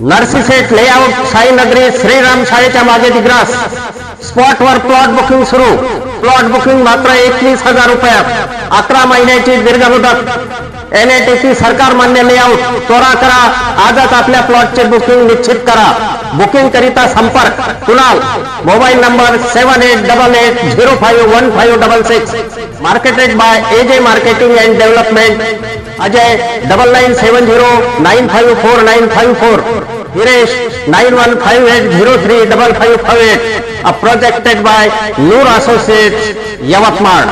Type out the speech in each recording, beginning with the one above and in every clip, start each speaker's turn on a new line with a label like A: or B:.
A: नर्सिसेट layout साईनगरी Shriram शाळेच्या मागे दिग्रास. स्पॉटवर प्लॉट बुकिंग सुरू. प्लॉट बुकिंग मात्र एकवीस हजार रुपयात. अकरा महिन्याची दीर्घ मुदत. एनएटीसी सरकार मान्य लेआउट त्वरा करा. आजच आपल्या प्लॉटचे बुकिंग निश्चित करा. बुकिंग करिता संपर्क, Kunal? Mobile number seven eight double eight zero five one five double six. Marketed by A J marketing and development Ajay double nine seven zero nine five four nine five four Hiresh nine one five eight zero three double five five eight a projected by Noor associates Yavatmal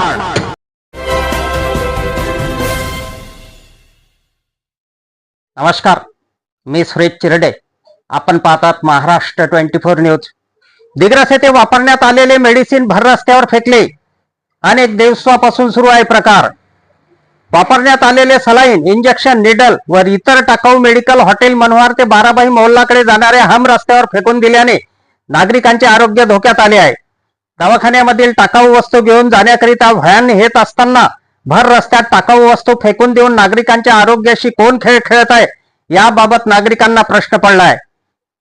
A: नमस्कार, मी सुरेश चिरडे। आपण पाहतात Maharashtra twenty four news. Digras येथे वापरण्यात आलेले medicine भर रस्त्यावर फेकले. अनेक दिवसापासून सुरू आहे प्रकार. वापरण्यात आलेले सलाईन इंजेक्शन निडल व इतर टाकाऊ मेडिकल हॉटेल मनोहर ते बाराबाई मोहल्लाकडे जाणाऱ्या हम रस्त्यावर फेकून दिल्याने नागरिकांचे आरोग्य धोक्यात आले आहे. दवाखान्यामधील टाकाऊ वस्तू घेऊन जाण्याकरिता व्हॅन येत असताना भर रस्त्यात टाकाऊ वस्तू फेकून देऊन नागरिकांच्या आरोग्याशी कोण खेळ खेळत आहे याबाबत नागरिकांना प्रश्न पडला आहे